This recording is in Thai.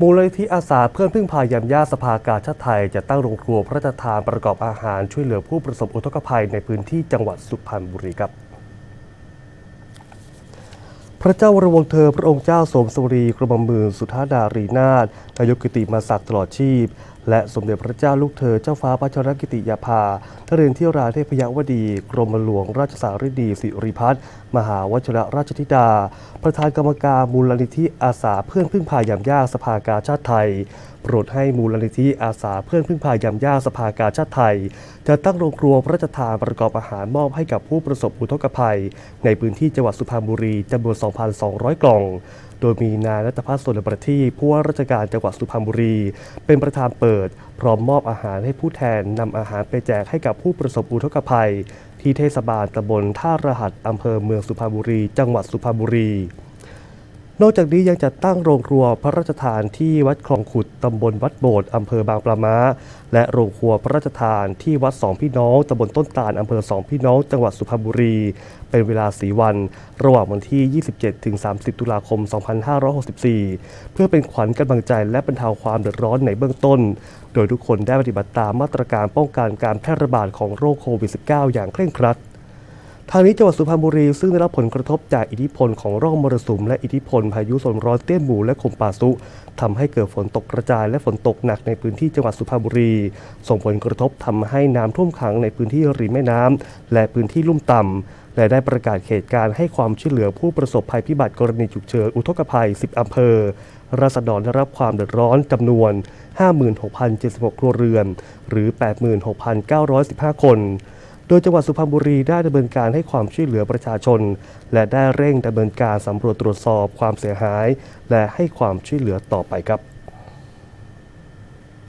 มูลนิธิอาสาเพื่อนพึ่งพายามยาสภากาชาติไทย จะตั้งโรงครัวพระราชทานประกอบอาหารช่วยเหลือผู้ประสบอุทกภัยในพื้นที่จังหวัดสุพรรณบุรีครับพระเจ้าวรวงเธอพระองค์เจ้าสมสวรีกรมหมื่นสุธาดารีนาถนายกกิติมาศักดิ์ตลอดชีพและสมเด็จพระเจ้าลูกเธอเจ้าฟ้าพัชรกิติยาภาทเรนที่ราเทพยวดี กรมหลวงราชสาริดีสิริพัฒน์มหาวชิรราชธิดา ประธานกรรมการมูลนิธิอาสาเพื่อนพึ่งพายามย่าสภากาชาติไทยโปรดให้มูลนิธิอาสาเพื่อนพึ่งพายามย่าสภากาชาติไทยจะตั้งโรงครัวพระราชทานประกอบอาหารมอบให้กับผู้ประสบอุทกภัย ในพื้นที่จังหวัดสุพรรณบุรีจำนวน 2,200 กล่อง โดยมีนายรัตพัฒน์สนประทีผู้ว่าราชการจังหวัดสุพรรณบุรี เป็นประธานเปิด พร้อมมอบอาหารให้ผู้แทนนำอาหารไปแจกให้กับผู้ประสบอุทกภัย ที่เทศบาลตำบลท่ารหัสอำเภอเมืองสุพรรณบุรี จังหวัดสุพรรณบุรี นอกจากนี้ยังจัดตั้งโรงครัวพระราชทานที่วัดคลองขุดตำบลวัดโบดอำเภอบางปลาม้า และโรงครัวพระราชทานที่วัดสองพี่น้องตำบลต้นตาลอำเภอสองพี่น้อง จังหวัดสุพรรณบุรี เป็นเวลาสีวัน ระหว่างวันที่ 27 ถึง 30 ตุลาคม 2564 เพื่อเป็นขวัญกำลังใจและบรรเทาความเดือดร้อนในเบื้องต้น โดยทุกคนได้ปฏิบัติตามมาตรการป้องกันการแพร่ระบาดของโรคโควิด -19 อย่างเคร่งครัด ทางนี้จังหวัดสุพรรณบุรีซึ่งได้รับผลกระทบจากอิทธิพลของร่องมรสุมและอิทธิพลพายุโซนร้อนเตี้ยนหมูและคมป่าซุทำให้เกิดฝนตกกระจายและฝนตกหนักในพื้นที่จังหวัดสุพรรณบุรี ส่งผลกระทบทำให้น้ำท่วมขังในพื้นที่ริมแม่น้ำและพื้นที่ลุ่มต่ำและได้ประกาศเขตการให้ความช่วยเหลือผู้ประสบภัยพิบัติกรณีฉุกเฉินอุทกภัย 10 อำเภอราษฎรได้รับความเดือดร้อนจำนวน 56,076 ครัวเรือน หรือ 86,915 คน โดยจังหวัดสุพรรณบุรีได้ดำเนินการให้ความช่วยเหลือประชาชน และได้เร่งดำเนินการสำรวจตรวจสอบความเสียหาย และให้ความช่วยเหลือต่อไปครับ